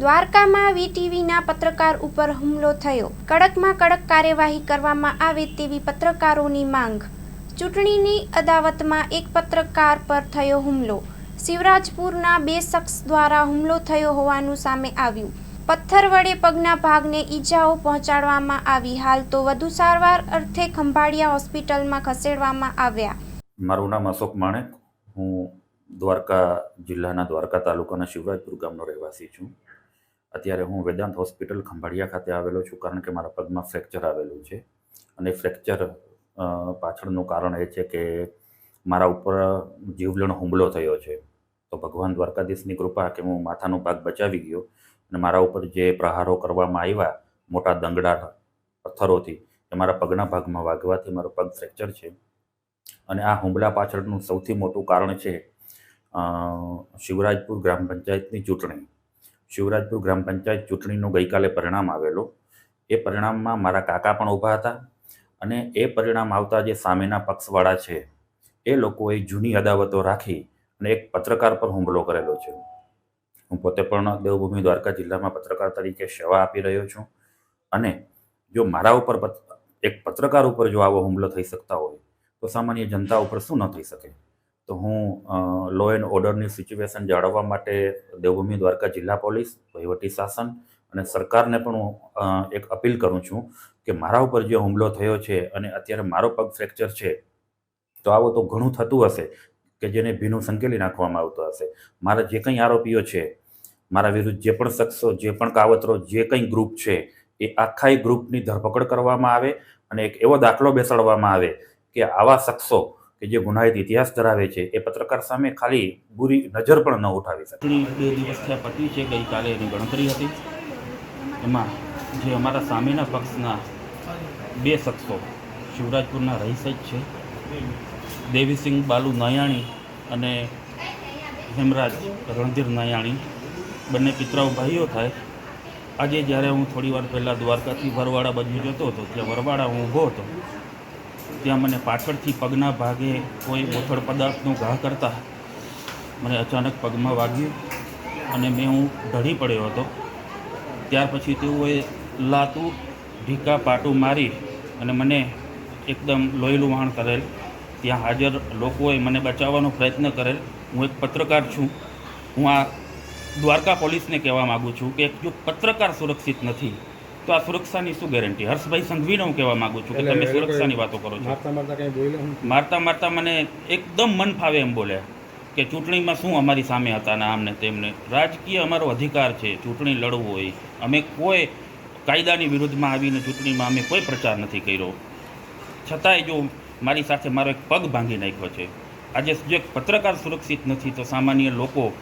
દ્વારકામાં વીટીવીના પત્રકાર ઉપર હુમલો થયો. કડકમાં કડક કાર્યવાહી કરવામાં આવે તેવી પત્રકારોની માંગ. ચૂંટણીની અદાવતમાં એક પત્રકાર પર થયો હુમલો. શિવરાજપુરના બે શખ્સ દ્વારા હુમલો થયો હોવાનું સામે આવ્યું. પથ્થર વડે પગના ભાગને ઈજાઓ પહોંચાડવામાં આવી. હાલ તો વધુ સારવાર અર્થે ખંભાળિયા હોસ્પિટલમાં ખસેડવામાં આવ્યા. મારું નામ અશોક માણેક. હું દ્વારકા જિલ્લાના દ્વારકા તાલુકાના શિવરાજપુર ગામનો રહેવાસી છું. અત્યારે હું વેદાંત હોસ્પિટલ ખંભાળિયા ખાતે આવેલો છું કારણ કે મારા પગમાં ફ્રેક્ચર આવેલું છે. અને ફ્રેક્ચર પાછળનું કારણ એ છે કે મારા ઉપર જીવલેણ હુમલો થયો છે. તો ભગવાન દ્વારકાધીશની કૃપા કે હું માથાનો ભાગ બચાવી ગયો અને મારા ઉપર જે પ્રહારો કરવામાં આવ્યા મોટા દંગડા પથ્થરોથી એ મારા પગના ભાગમાં વાગવાથી મારો પગ ફ્રેક્ચર છે. અને આ હુમલા પાછળનું સૌથી મોટું કારણ છે શિવરાજપુર ગ્રામ પંચાયતની ચૂંટણી. શિવરાજપુર ગ્રામ પંચાયત ચૂંટણીનું ગઈકાલે પરિણામ આવેલું. એ પરિણામમાં મારા કાકા પણ ઊભા હતા અને એ પરિણામ આવતા જે સામેના પક્ષવાળા છે, એ લોકોએ જૂની અદાવતો રાખી અને એક પત્રકાર પર હુમલો કરેલો છે. હું પોતે પણ દેવભૂમિ દ્વારકા જિલ્લામાં પત્રકાર તરીકે સેવા આપી રહ્યો છું અને જો મારા ઉપર એક પત્રકાર ઉપર જો આવો હુમલો થઈ શકતા હોય, તો સામાન્ય જનતા ઉપર શું ન થઈ શકે? તો હું લો એન્ડ ઓર્ડરની સિચ્યુએશન જાળવવા માટે દેવભૂમિ દ્વારકા જિલ્લા પોલીસ, વહીવટી શાસન અને સરકારને પણ હું એક અપીલ કરું છું કે મારા ઉપર જે હુમલો થયો છે અને અત્યારે મારો પગ ફ્રેક્ચર છે, તો આવું તો ઘણું થતું હશે કે જેને ભીનું સંકેલી નાખવામાં આવતું હશે. મારા જે કંઈ આરોપીઓ છે, મારા વિરુદ્ધ જે પણ શખ્સો, જે પણ કાવતરો, જે કંઈ ગ્રુપ છે, એ આખા ગ્રુપની ધરપકડ કરવામાં આવે અને એક એવો દાખલો બેસાડવામાં આવે કે આવા શખ્સો કે જે ગુનાહિત ઇતિહાસ ધરાવે છે, એ પત્રકાર સામે ખાલી બુરી નજર પણ ન ઉઠાવી શકે. બે દિવસ થયા પતી છે, ગઈકાલે એની ગણતરી હતી. એમાં જે અમારા સામેના પક્ષના બે શખ્સો, શિવરાજપુરના રહીશ છે. દેવીસિંહ બાલુ નયાણી અને હેમરાજ રણધીર નયાણી. બંને પિતરાઓ ભાઈઓ થાય. આજે જ્યારે હું થોડી વાર પહેલાં દ્વારકાથી વરવાડા બાજુ જતો હતો, ત્યાં વરવાડા હું ઊભો હતો ત્યાં મને પાછળથી પગના ભાગે કોઈ બોથડ પદાર્થનો ઘા કરતા મને અચાનક પગમાં વાગ્યું અને મેં હું ઢળી પડ્યો હતો. ત્યાર પછી તેઓએ લાતું ઢીકા પાટું મારી અને મને એકદમ લોહીલું વહાણ કરેલ. ત્યાં હાજર લોકોએ મને બચાવવાનો પ્રયત્ન કરેલ. હું એક પત્રકાર છું. હું આ દ્વારકા પોલીસને કહેવા માગું છું કે જો પત્રકાર સુરક્ષિત નથી તો આ સુરક્ષાની શું ગેરંટી હર્ષભાઈ સંઘવીને હું કહેવા માગું છું કે તમે સુરક્ષાની વાતો કરો છો. મારતા મારતા કંઈ બોલે મારતા મારતા મને એકદમ મન ફાવે એમ બોલ્યા કે ચૂંટણીમાં શું અમારી સામે હતા ને આમને તેમને. રાજકીય અમારો અધિકાર છે ચૂંટણી લડવું હોય. અમે કોઈ કાયદાની વિરુદ્ધમાં આવીને ચૂંટણીમાં અમે કોઈ પ્રચાર નથી કર્યો. છતાંય જો મારી સાથે મારો એક પગ ભાંગી નાખ્યો છે. આજે જો એક પત્રકાર સુરક્ષિત નથી તો સામાન્ય લોકો